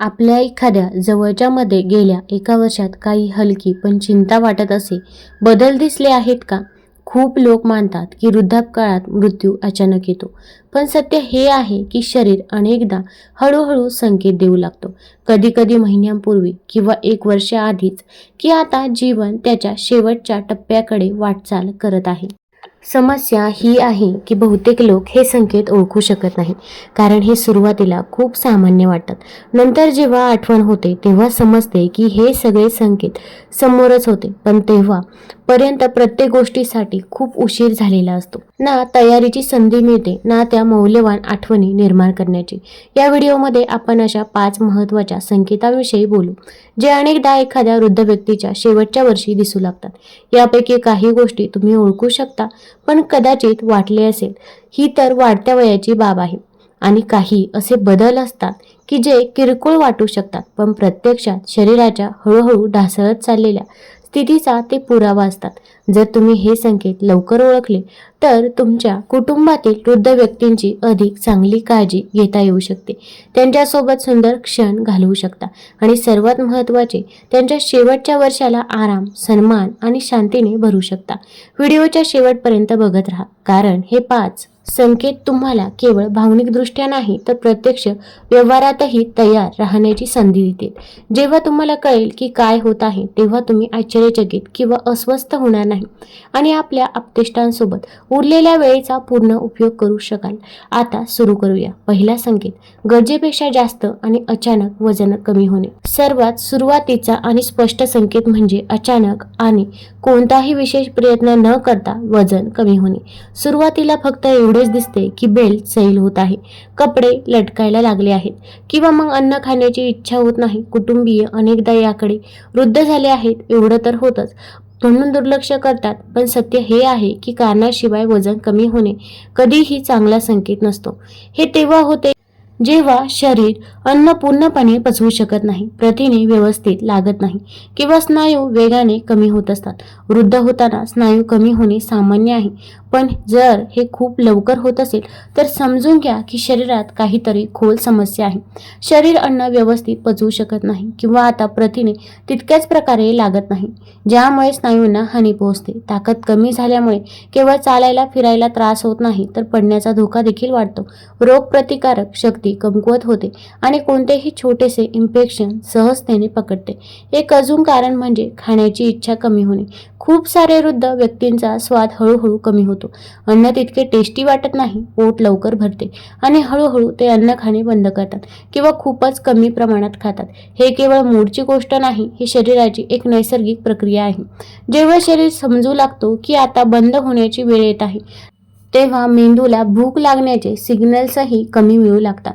आपल्या एखाद्या जवळच्या मध्ये गेल्या एका वर्षात काही हलकी पण चिंता वाटत असे. बदल दिसले आहेत का? खूप लोक मानतात की वृद्धापकाळात मृत्यू अचानक येतो. पण सत्य हे आहे की शरीर अनेकदा हळूहळू संकेत देऊ लागतो. कधी कधी महिन्यांपूर्वी किंवा एक वर्षाआधीच की आता जीवन त्याच्या शेवटच्या टप्प्याकडे वाटचाल करत आहे. समस्या ही आहे की बहुतेक लोक हे संकेत ओळखू शकत नाही कारण हे सुरुवातीला खूप सामान्य वाटतात नंतर जेव्हा आठवण होते तेव्हा समजते की हे सगळे संकेत समोरच होते. पण तेव्हा पर्यंत प्रत्येक गोष्टीसाठी खूप उशीर झालेला असतो. ना तयारीची संधी मिळते ना त्या मौल्यवान आठवणी निर्माण करण्याची. या व्हिडिओमध्ये आपण अशा पाच महत्त्वाच्या संकेतांविषयी बोलू जे अनेकदा एखाद्या वृद्ध व्यक्तीच्या शेवटच्या वर्षी दिसू लागतात. यापैकी काही गोष्टी तुम्ही ओळखू शकता पण कदाचित वाटले असेल. ही तर वाढत्या वयाची बाब आहे. आणि काही असे बदल असतात की जे किरकोळ वाटू शकतात पण प्रत्यक्षात शरीराच्या हळूहळू ढासळत चाललेल्या स्थितीचा ते पुरावा असतात. जर तुम्ही हे संकेत लवकर ओळखले तर तुमच्या कुटुंबातील वृद्ध व्यक्तींची अधिक चांगली काळजी घेता येऊ शकते. त्यांच्यासोबत सुंदर क्षण घालवू शकता. आणि सर्वात महत्त्वाचे त्यांच्या शेवटच्या वर्षाला आराम सन्मान आणि शांतीने भरू शकता. व्हिडिओच्या शेवटपर्यंत बघत राहा कारण हे पाच संकेत तुम्हाला केवळ भावनिकदृष्ट्या नाही तर प्रत्यक्ष व्यवहारातही तयार राहण्याची संधी देतील जेव्हा तुम्हाला कळेल की काय होत आहे तेव्हा तुम्ही आश्चर्यचकित किंवा अस्वस्थ होणार नाही आणि आपल्या आपतेष्टांसोबत उरलेल्या वेळेचा पूर्ण उपयोग करू शकाल. आता सुरू करूया. पहिला संकेत गरजेपेक्षा जास्त आणि अचानक वजन कमी होणे. सर्वात सुरुवातीचा आणि स्पष्ट संकेत म्हणजे अचानक आणि कोणताही विशेष प्रयत्न न करता वजन कमी होणे. सुरुवातीला फक्त एवढेच दिसते की बेल सैल होत आहे. कपडे लटकायला लागले आहेत. किंवा मग अन्न खाण्याची इच्छा होत नाही. कुटुंबीय अनेकदा याकडे वृद्ध झाले आहेत. एवढं तर होतच. म्हणून दुर्लक्ष करतात. पण सत्य हे आहे की कारणाशिवाय वजन कमी होणे कधीही चांगला संकेत नसतो. हे तेव्हा होते जेव्हा शरीर अन्न पूर्णपणे पचवू शकत नाही प्रथिने व्यवस्थित लागत नाही किंवा स्नायू वेगाने कमी होत असतात. वृद्ध होताना स्नायू कमी होणे सामान्य आहे पण जर हे खूप लवकर होत असेल तर समजून घ्या की शरीरात काहीतरी खोल समस्या आहे. शरीर अन्न व्यवस्थित पचवू शकत नाही किंवा आता प्रथिने तितक्याच प्रकारे लागत नाही ज्यामुळे स्नायूंना हानी पोहोचते. ताकद कमी झाल्यामुळे केवळ चालायला फिरायला त्रास होत नाही तर पडण्याचा धोका देखील वाढतो. रोगप्रतिकारक शक्ती कमकुवत होते आणि कोणतेही छोटेसे इन्फेक्शन सहजतेने पकडते. एक अजून कारण म्हणजे खाण्याची इच्छा कमी होणे. खूप सारे वृद्ध व्यक्तींचा स्वाद हळूहळू कमी होतो. अन्न तितके टेस्टी वाटत नाही पोट लवकर भरते आणि हळूहळू ते अन्न खाणे बंद करतात किंवा खूपच कमी प्रमाणात खातात. हे केवळ मूडची गोष्ट नाही ही शरीराची एक नैसर्गिक प्रक्रिया आहे. जेव्हा शरीर समजू लागतो की आता बंद होण्याची वेळ येत आहे तेव्हा मेंदूला भूक लागण्याचे सिग्नल्सही कमी मिळू लागतात.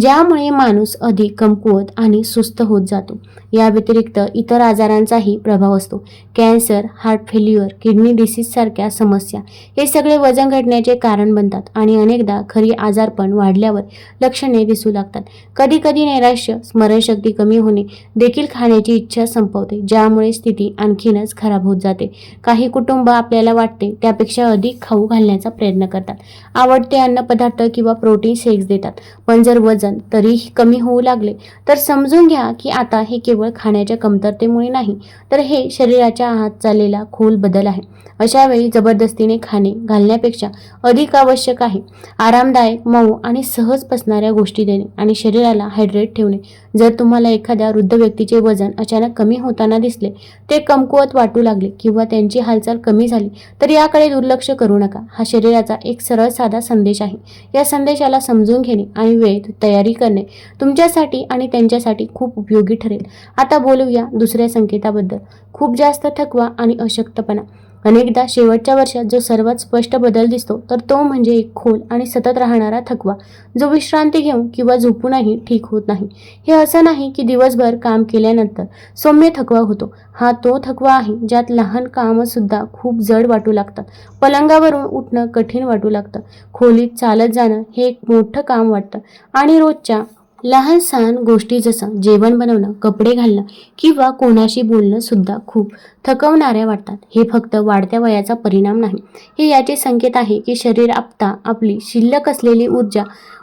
ज्यामुळे माणूस अधिक कमकुवत आणि सुस्त होत जातो. या व्यतिरिक्त इतर आजारांचाही प्रभाव असतो. Cancer heart failure kidney disease सारख्या समस्या हे सगळे वजन घटण्याचे कारण बनतात आणि अनेकदा खरी आजारपण वाढल्यावर लक्षणे दिसू लागतात. कधी कधी नैराश्य स्मरणशक्ती कमी होणे देखील खाण्याची इच्छा संपवते ज्यामुळे स्थिती आणखीनच खराब होत जाते. काही कुटुंब आपल्याला वाटते त्यापेक्षा अधिक खाऊ घालण्याचा प्रयत्न करतात. आवडते अन्नपदार्थ किंवा प्रोटीन शेक्स देतात. पण जर वजन तरीही कमी होऊ लागले. तर समजून घ्या की आता हे केवळ खाण्याच्या कमतरतेमुळे नाही तर हे शरीराच्या आत चाललेला खोल बदल आहे. अशा वेळी जबरदस्तीने खाणे घालण्यापेक्षा अधिक आवश्यक आहे. आरामदायक मऊ आणि सहज पसणाऱ्या गोष्टी देणे आणि शरीराला हायड्रेट ठेवणे. जर तुम्हाला एखाद्या वृद्ध व्यक्तीचे वजन अचानक कमी होताना दिसले ते कमकुवत वाटू लागले किंवा त्यांची हालचाल कमी झाली तर याकडे दुर्लक्ष करू नका. हा शरीराचा एक सरळ साधा संदेश आहे. या संदेशाला समजून घेणे आणि वेळेत तयार करणे तुमच्यासाठी आणि त्यांच्यासाठी खूप उपयोगी ठरेल. आता बोलूया दुसऱ्या संकेताबद्दल. खूप जास्त थकवा आणि अशक्तपणा. अनेकदा शेवटच्या वर्षात जो सर्वात स्पष्ट बदल दिसतो तर तो म्हणजे एक खोल आणि सतत राहणारा थकवा जो विश्रांती घेऊन किंवा झोपूनही ठीक होत नाही. हे असं नाही की दिवसभर काम केल्यानंतर सौम्य थकवा होतो. हा तो थकवा आहे ज्यात लहान कामंसुद्धा खूप जड वाटू लागतात. पलंगावरून उठणं कठीण वाटू लागतं. खोलीत चालत जाणं हे एक मोठं काम वाटतं. आणि रोजच्या लहान सहान गोष्टी जसं जेवण बनवणं कपडे घालणं किंवा कोणाशी बोलणं सुद्धा खूप थकवणाऱ्या वाटतात. हे फक्त वाढत्या वयाचा परिणाम नाही. हे याचे संकेत आहे की शरीर आपता आपली शिल्लक असलेली ऊर्जा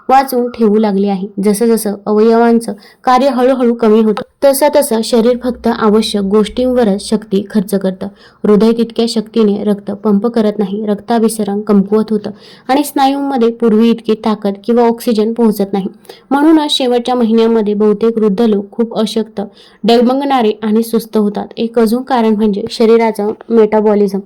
वाचून ठेवू लागले आहे. जसं जसं अवयवांचं कार्य हळूहळू कमी होतं तसं तसं शरीर फक्त आवश्यक गोष्टींवरच शक्ती खर्च करतं. हृदय तितक्या शक्तीने रक्त पंप करत नाही रक्ताभिसरण कमकुवत होतं आणि स्नायूंमध्ये पूर्वी इतकी ताकद किंवा ऑक्सिजन पोहोचत नाही. म्हणूनच शेवटच्या महिन्यामध्ये बहुतेक वृद्ध लोक खूप अशक्त डगमगणारे आणि सुस्त होतात. एक अजून कारण म्हणजे शरीराचं मेटाबॉलिझम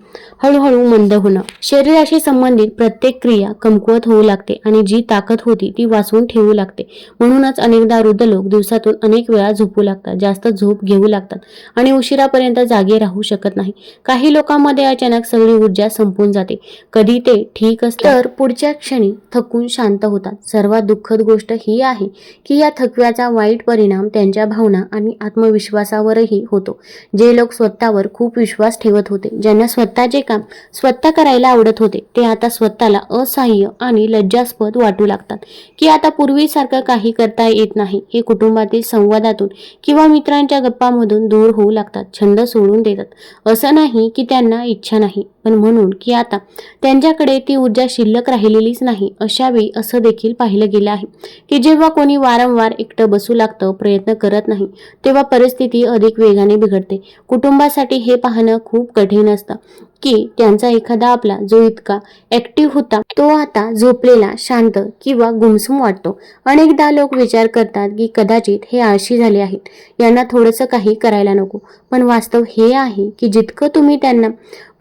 हळूहळू मंद होणं. शरीराशी संबंधित प्रत्येक क्रिया कमकुवत होऊ लागते आणि जी ताकद होती ती वाचवून ठेवू लागते. म्हणूनच अनेकदा वृद्ध लोक दिवसातून अनेक वेळा झोपू लागतात. जास्त झोप घेऊ लागतात आणि उशिरापर्यंत जागे राहू शकत नाही. काही लोकांमध्ये अचानक सगळी ऊर्जा संपून जाते. कधी ते ठीक असतात. तर पुढच्या क्षणी थकून शांत होतात. सर्वात दुःखद गोष्ट ही आहे की या थकव्याचा वाईट परिणाम त्यांच्या भावना आणि आत्मविश्वासावरही होतो. जे लोक स्वतःवर खूप विश्वास ठेवत होते ज्यांना स्वतःचे काम स्वतः करायला आवडत होते ते आता स्वतःला असहाय्य आणि लज्जास्पद वाटू लागतात. की आता पूर्वीसारखं काही करता येत नाही. हे कुटुंबातील संवादातून किंवा मित्रांच्या गप्पामधून दूर होऊ लागतात छंद सोडून देतात. असं नाही की त्यांना इच्छा नाही पण म्हणून की आता त्यांच्याकडे ती ऊर्जा शिल्लक राहिलेलीच नाही अशावेळी असं देखील पाहिलं गेलं आहे की जेव्हा कोणी वारंवार एकटं बसू लागतं प्रयत्न करत नाही तेव्हा परिस्थिती अधिक वेगाने बिघडते. कुटुंबासाठी हे पाहणं खूप कठीण असतं. की त्यांचा एखादा आपला जो इतका ऍक्टिव्ह होता तो आता झोपलेला शांत किंवा गुमसुम वाटतो. अनेकदा लोक विचार करतात की कदाचित हे आळशी झाले आहेत. यांना थोडंसं काही करायला नको. पण वास्तव हे आहे की जितकं तुम्ही त्यांना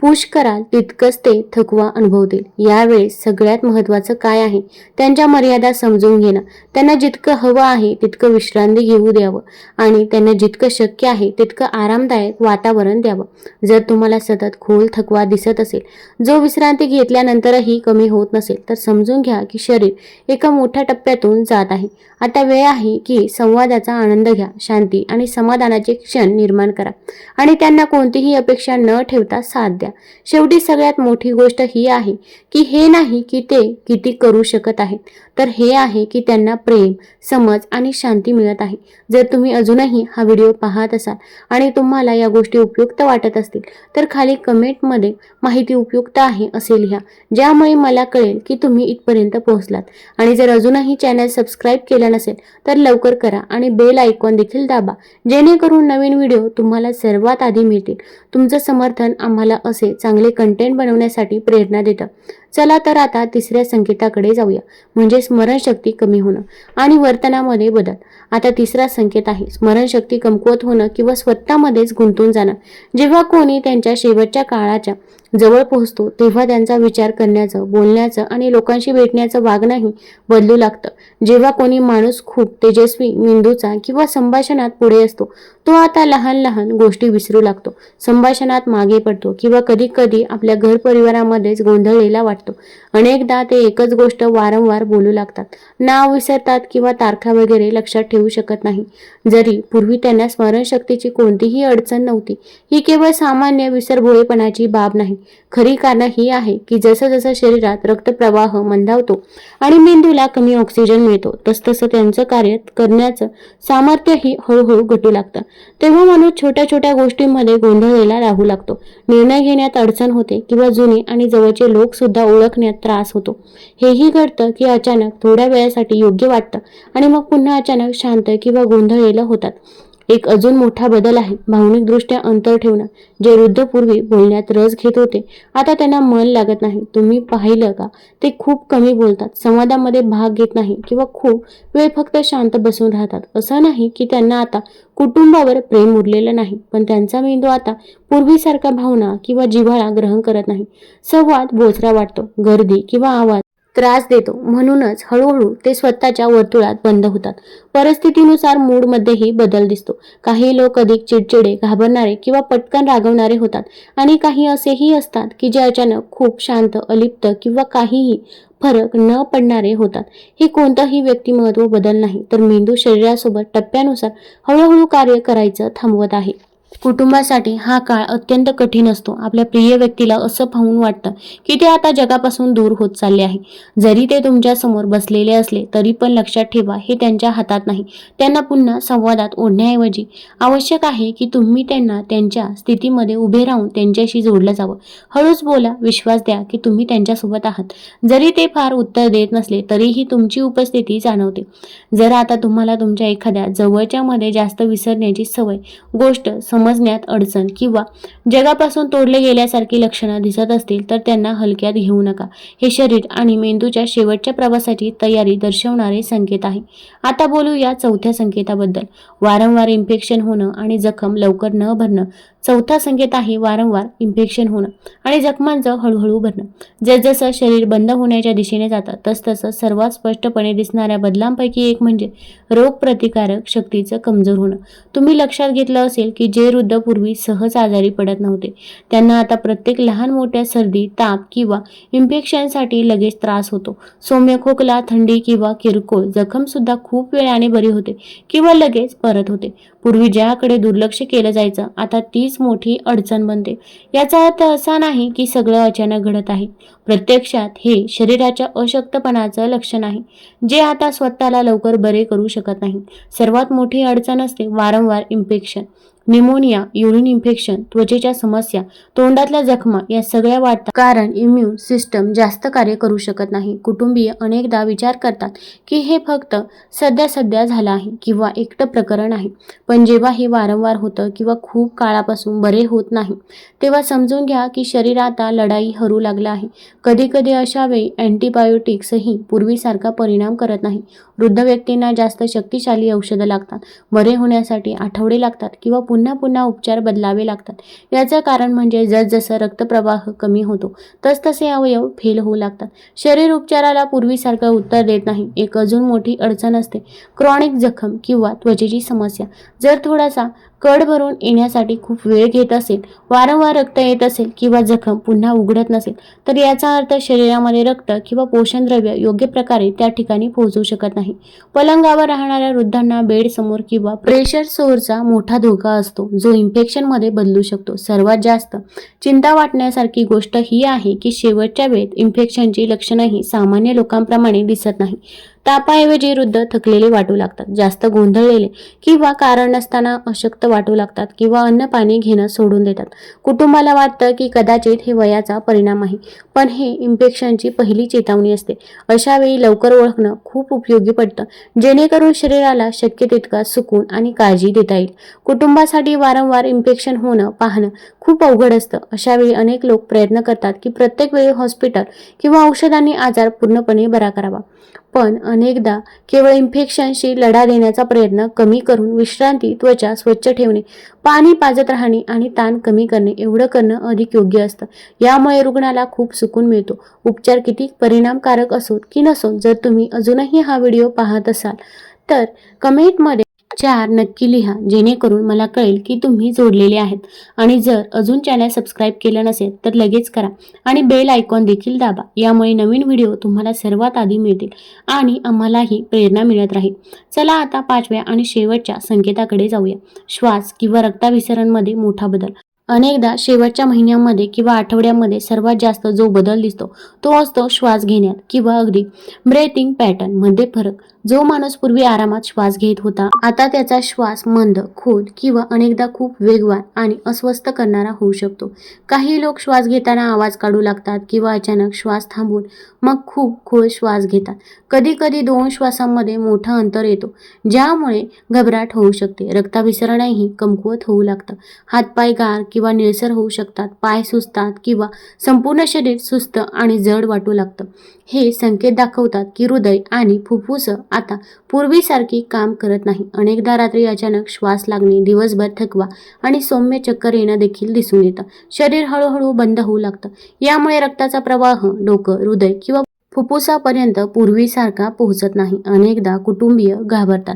पुश कराल तितकंच ते थकवा अनुभवतील. यावेळेस सगळ्यात महत्त्वाचं काय आहे? त्यांच्या मर्यादा समजून घेणं. त्यांना जितकं हवं आहे तितकं विश्रांती घेऊ द्यावं आणि त्यांना जितकं शक्य आहे तितकं आरामदायक वातावरण द्यावं. जर तुम्हाला सतत खोल थकवा दिसत असेल जो विश्रांती घेतल्यानंतरही कमी होत नसेल तर समजून घ्या की शरीर एका मोठ्या टप्प्यातून जात आहे. आता वेळ आहे की संवादाचा आनंद घ्या शांती आणि समाधानाचे क्षण निर्माण करा. आणि त्यांना कोणतीही अपेक्षा न ठेवता साथ द्या. शेवटी सगळ्यात मोठी गोष्ट ही आहे की हे नाही की ते किती करू शकत आहेत. तर हे आहे की त्यांना प्रेम समज आणि शांती मिळत आहे. जर तुम्ही अजूनही हा व्हिडिओ पाहत असाल आणि तुम्हाला या गोष्टी उपयुक्त वाटत असतील तर खाली कमेंटमध्ये माहिती उपयुक्त आहे असे लिहा ज्यामुळे मला कळेल की तुम्ही इथपर्यंत पोहोचलात. आणि जर अजूनही चॅनल सबस्क्राईब केलं नसेल तर लवकर करा आणि बेल आयकॉन देखील दाबा जेणेकरून नवीन व्हिडिओ तुम्हाला सर्वात आधी मिळतील. तुमचं समर्थन आम्हाला असे चांगले कंटेंट बनवण्यासाठी प्रेरणा देतं. चला तर आता तिसऱ्या संकेताकडे जाऊया. म्हणजे स्मरणशक्ती कमी होणं आणि वर्तनामध्ये बदल. आता तिसरा संकेत आहे स्मरणशक्ती कमकुवत होणं किंवा स्वतःमध्येच गुंतून जाणं. जेव्हा कोणी त्यांच्या शेवटच्या काळाच्या जवळ पोहोचतो तेव्हा त्यांचा विचार करण्याचं बोलण्याचं आणि लोकांशी भेटण्याचं वागणंही बदलू लागतं. जेव्हा कोणी माणूस खूप तेजस्वी मेंदूचा किंवा संभाषणात पुढे असतो तो आता लहान लहान गोष्टी विसरू लागतो. संभाषणात मागे पडतो किंवा कधी कधी आपल्या घर परिवारामध्येच गोंधळलेला वाटतो. अनेकदा ते एकच गोष्ट वारंवार बोलू लागतात. नाव विसरतात किंवा तारखा वगैरे लक्षात ठेवू शकत नाही. जरी पूर्वी त्यांना स्मरणशक्तीची कोणतीही अडचण नव्हती ही केवळ सामान्य विसरभोळेपणाची बाब नाही. खरी कारण ही आहे की जसं जसं शरीरात रक्तप्रवाह मंदावतो आणि मेंदूला कमी ऑक्सिजन मिळतो तसतसं त्यांचं कार्य करण्याचं सामर्थ्यही हळूहळू घटू लागतं. तेव्हा माणूस छोट्या छोट्या गोष्टींमध्ये गोंधळलेला राहू लागतो. निर्णय घेण्यात अडचण होते किंवा जुने आणि जवळचे लोक सुद्धा ओळखण्यात त्रास होतो. हेही घडतं की अचानक थोड्या वेळासाठी योग्य वाटतं आणि मग पुन्हा अचानक शांत किंवा गोंधळलेलं होतात. एक अजून मोठा बदल आहे. भावनिकदृष्ट्या अंतर ठेवणं जे वृद्धपूर्वी बोलण्यात रस घेत होते आता त्यांना मन लागत नाही. तुम्ही पाहिलं का? ते खूप कमी बोलतात. संवादामध्ये भाग घेत नाही किंवा खूप वेळ फक्त शांत बसून राहतात. असं नाही की त्यांना आता कुटुंबावर प्रेम उरलेलं नाही पण त्यांचा मेंदू आता पूर्वीसारखा भावना किंवा जिव्हाळा ग्रहण करत नाही. संवाद बोचरा वाटतो. गर्दी किंवा आवाज त्रास देतो. म्हणूनच हळूहळू ते स्वतःच्या वर्तुळात बंद होतात. परिस्थितीनुसार मूडमध्येही बदल दिसतो. काही लोक अधिक चिडचिडे घाबरणारे किंवा पटकन रागवणारे होतात आणि काही असेही असतात की जे अचानक खूप शांत अलिप्त किंवा काहीही फरक न पडणारे होतात. हे कोणतंही व्यक्तिमत्व बदल नाही तर मेंदू शरीरासोबत टप्प्यानुसार हळूहळू कार्य करायचं थांबवत आहे. कुटुंबासाठी हा काळ अत्यंत कठीण असतो. आपल्या प्रिय व्यक्तीला असं पाहून वाटतं की ते आता जगापासून दूर होत चालले आहे. जरी ते तुमच्यासमोर बसलेले असले तरी पण लक्षात ठेवा हे त्यांच्या हातात नाही. त्यांना पुन्हा संवादात ओढण्याऐवजी आवश्यक आहे की तुम्ही त्यांना त्यांच्या स्थितीमध्ये उभे राहून त्यांच्याशी जोडलं जावं. हळूच बोला विश्वास द्या की तुम्ही त्यांच्यासोबत आहात. जरी ते फार उत्तर देत नसले तरीही तुमची उपस्थिती जाणवते. जर आता तुम्हाला तुमच्या एखाद्या जवळच्या मध्ये जास्त विसरण्याची सवय गोष्ट समजण्यात अडचण किंवा जगापासून तोडले गेल्यासारखी लक्षणं दिसत असतील तर त्यांना हलक्यात घेऊ नका. हे शरीर आणि मेंदूच्या शेवटच्या प्रवासाची तयारी दर्शवणारे संकेत आहे. आता बोलूया चौथ्या संकेताबद्दल. वारंवार इन्फेक्शन होणं आणि जखम लवकर न भरणं चौथा संकेत आहे वारंवार इन्फेक्शन होणं आणि जखमांचं हळूहळू भरणं. जसजसं शरीर बंद होण्याच्या दिशेने जातं तसतसं सर्वात स्पष्टपणे दिसणाऱ्या बदलांपैकी एक म्हणजे रोगप्रतिकारक शक्तीचं कमजोर होणं. तुम्ही लक्षात घेतलं असेल की जे वृद्ध पूर्वी सहज आजारी पडत नव्हते. त्यांना आता प्रत्येक लहान मोठ्या सर्दी ताप किंवा इन्फेक्शनसाठी लगेच त्रास होतो. सौम्य खोकला थंडी किंवा किरकोळ जखमसुद्धा खूप वेळाने बरी होते किंवा लगेच परत होते. पूर्वी ज्याकडे दुर्लक्ष केलं जायचं आता तीच मोठी अडचण बनते. याचा अर्थ असा नाही की सगळं अचानक घडत आहे. प्रत्यक्षात हे शरीराच्या अशक्तपणाचं लक्षण आहे जे आता स्वतःला लवकर बरे करू शकत नाही. सर्वात मोठी अडचण असते वारंवार इन्फेक्शन निमोनिया युरिन इन्फेक्शन त्वचेच्या समस्या तोंडातल्या जखमा या सगळ्या वाढतात. कारण इम्युन सिस्टम जास्त कार्य करू शकत नाही. कुटुंबीय अनेकदा विचार करतात की हे फक्त सध्या सध्या झालं आहे किंवा एकटं प्रकरण आहे. पण जेव्हा हे वारंवार होतं किंवा खूप काळापासून बरे होत नाही तेव्हा समजून घ्या की शरीर आता लढाई हरू लागला आहे. कधी कधी अशा वेळी अँटीबायोटिक्सही पूर्वीसारखा परिणाम करत नाही. वृद्ध व्यक्तींना जास्त शक्तिशाली औषधं लागतात. बरे होण्यासाठी आठवडे लागतात किंवा पुन्हा पुन्हा उपचार बदलावे लागतात. याचं कारण म्हणजे जसजसं रक्तप्रवाह कमी होतो तसतसे अवयव फेल होऊ लागतात. शरीर उपचाराला पूर्वीसारखं उत्तर देत नाही एक अजून मोठी अडचण असते. क्रॉनिक जखम किंवा त्वचेची समस्या. जर थोडासा कड भरून येण्यासाठी खूप वेळ घेत असेल वारंवार रक्त येत असेल किंवा जखम पुन्हा उघडत नसेल तर याचा अर्थ शरीरामध्ये रक्त किंवा पोषणद्रव्य योग्य प्रकारे त्या ठिकाणी पोहोचू शकत नाही. पलंगावर राहणाऱ्या वृद्धांना बेड समोर किंवा प्रेशर सोरचा मोठा धोका असतो जो इन्फेक्शनमध्ये बदलू शकतो. सर्वात जास्त चिंता वाटण्यासारखी गोष्ट ही आहे की शेवटच्या वेळेत इन्फेक्शनची लक्षणंही सामान्य लोकांप्रमाणे दिसत नाही. तापाऐवजी वृद्ध थकलेले वाटू लागतात. जास्त गोंधळलेले किंवा कारण नसताना अशक्त वाटू लागतात किंवा अन्न पाणी घेणं सोडून देतात. कुटुंबाला वाटतं की कदाचित हे वयाचा परिणाम आहे पण हे इन्फेक्शनची पहिली चेतावणी असते. अशा वेळी लवकर ओळखणं खूप उपयोगी पडतं जेणेकरून शरीराला शक्य तितका सुकून आणि काळजी देता येईल. कुटुंबासाठी वारंवार इन्फेक्शन होणं पाहणं खूप अवघड असतं. अशा वेळी अनेक लोक प्रयत्न करतात की प्रत्येक वेळी हॉस्पिटल किंवा औषधांनी आजार पूर्णपणे बरा करावा. पण अनेकदा केवळ इन्फेक्शनशी लढा देण्याचा प्रयत्न कमी करून विश्रांती त्वचा स्वच्छ ठेवणे पाणी पाजत राहणे आणि ताण कमी करणे एवढं करणं अधिक योग्य असतं. यामुळे रुग्णाला खूप सुकून मिळतो. उपचार किती परिणामकारक असोत की नसोत जर तुम्ही अजूनही हा व्हिडिओ पाहत असाल तर कमेंटमध्ये चार नक्की लिहा जेणेकरून मला कळेल की तुम्ही जोडलेले आहेत. आणि जर अजून चॅनल सबस्क्राईब केलं नसेल तर लगेच करा. आणि बेल आयकॉन देखील दाबा यामुळे नवीन व्हिडिओ तुम्हाला सर्वात आधी मिळतील आणि आम्हालाही प्रेरणा मिळत राहील. चला आता पाचव्या आणि शेवटच्या संकेताकडे जाऊया. श्वास किंवा रक्ताभिसरणमध्ये मोठा बदल. अनेकदा शेवटच्या महिन्यामध्ये किंवा आठवड्यामध्ये सर्वात जास्त जो बदल दिसतो तो असतो श्वास घेण्यात किंवा अगदी ब्रेथिंग पॅटर्नमध्ये फरक. जो माणूस पूर्वी आरामात श्वास घेत होता आता त्याचा श्वास मंद खोल किंवा अनेकदा खूप वेगवान आणि अस्वस्थ करणारा होऊ शकतो. काही लोक श्वास घेताना आवाज काढू लागतात किंवा अचानक श्वास थांबून मग खूप खोल श्वास घेतात. कधी कधी दोन श्वासांमध्ये मोठं अंतर येतो ज्यामुळे घबराट होऊ शकते रक्ताभिसरणही कमकुवत होऊ लागतं. हातपाय गार किंवा निळसर होऊ शकतात पाय सुचतात किंवा संपूर्ण शरीर सुस्त आणि जड वाटू लागतं. हे संकेत दाखवतात की हृदय आणि फुफ्फुस आता पूर्वीसारखी काम करत नाही. अनेकदा रात्री अचानक श्वास लागणे दिवसभर थकवा आणि सौम्य चक्कर येणं देखील दिसून येतं. शरीर हळूहळू बंद होऊ लागतं. यामुळे रक्ताचा प्रवाह डोकं हृदय किंवा फुफ्फुसापर्यंत पूर्वीसारखा पोहोचत नाही. अनेकदा कुटुंबीय घाबरतात.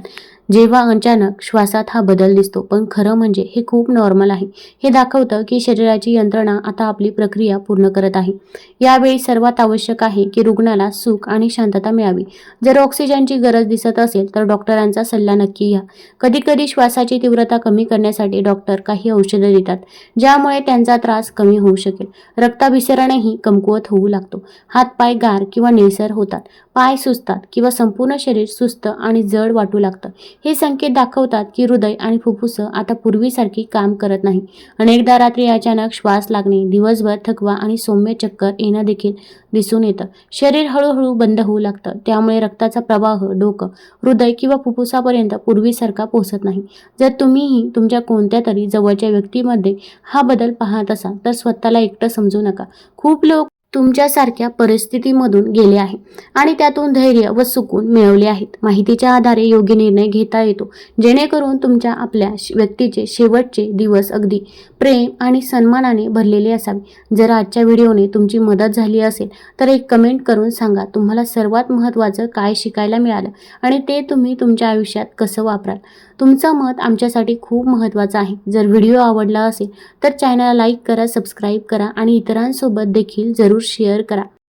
जेव्हा अचानक श्वासात हा बदल दिसतो पण खरं म्हणजे हे खूप नॉर्मल आहे. हे दाखवतं की शरीराची यंत्रणा आता आपली प्रक्रिया पूर्ण करत आहे. यावेळी सर्वात आवश्यक आहे की रुग्णाला सुख आणि शांतता मिळावी. जर ऑक्सिजनची गरज दिसत असेल तर डॉक्टरांचा सल्ला नक्की घ्या. कधीकधी श्वासाची तीव्रता कमी करण्यासाठी डॉक्टर काही औषधं देतात ज्यामुळे त्यांचा त्रास कमी होऊ शकेल. रक्ताभिसरणही कमकुवत होऊ लागतो. हातपाय गार किंवा निळसर होतात. पाय सुजतात किंवा संपूर्ण शरीर सुस्त आणि जड वाटू लागतं. हे संकेत दाखवतात की हृदय आणि फुफ्फुसं आता पूर्वीसारखी काम करत नाही. अनेकदा रात्री अचानक श्वास लागणे दिवसभर थकवा आणि सौम्य चक्कर येणं देखील दिसून येतं. शरीर हळूहळू बंद होऊ लागतं. त्यामुळे रक्ताचा प्रवाह डोकं हृदय किंवा फुफ्फुसापर्यंत पूर्वीसारखा पोहोचत नाही. जर तुम्हीही तुमच्या कोणत्या तरी जवळच्या व्यक्तीमध्ये हा बदल पाहत असाल तर स्वतःला एकटं समजू नका. खूप लोक तुमच्यासारख्या परिस्थितीमधून गेले आहे आणि त्यातून धैर्य व सुकून मिळवले आहेत. माहितीच्या आधारे योग्य निर्णय घेता येतो जेणेकरून तुमच्या आपल्या श- व्यक्तीचे शेवटचे दिवस अगदी प्रेम आणि सन्मानाने भरलेले असावे. जर आजच्या व्हिडिओने तुमची मदत झाली असेल तर एक कमेंट करून सांगा तुम्हाला सर्वात महत्त्वाचं काय शिकायला मिळालं आणि ते तुम्ही तुमच्या आयुष्यात कसं वापराल? तुमचं मत आमच्यासाठी खूप महत्त्वाचं आहे. जर व्हिडिओ आवडला असेल तर चॅनलला लाईक करा सबस्क्राईब करा आणि इतरांसोबत देखील जरूर शेअर करा.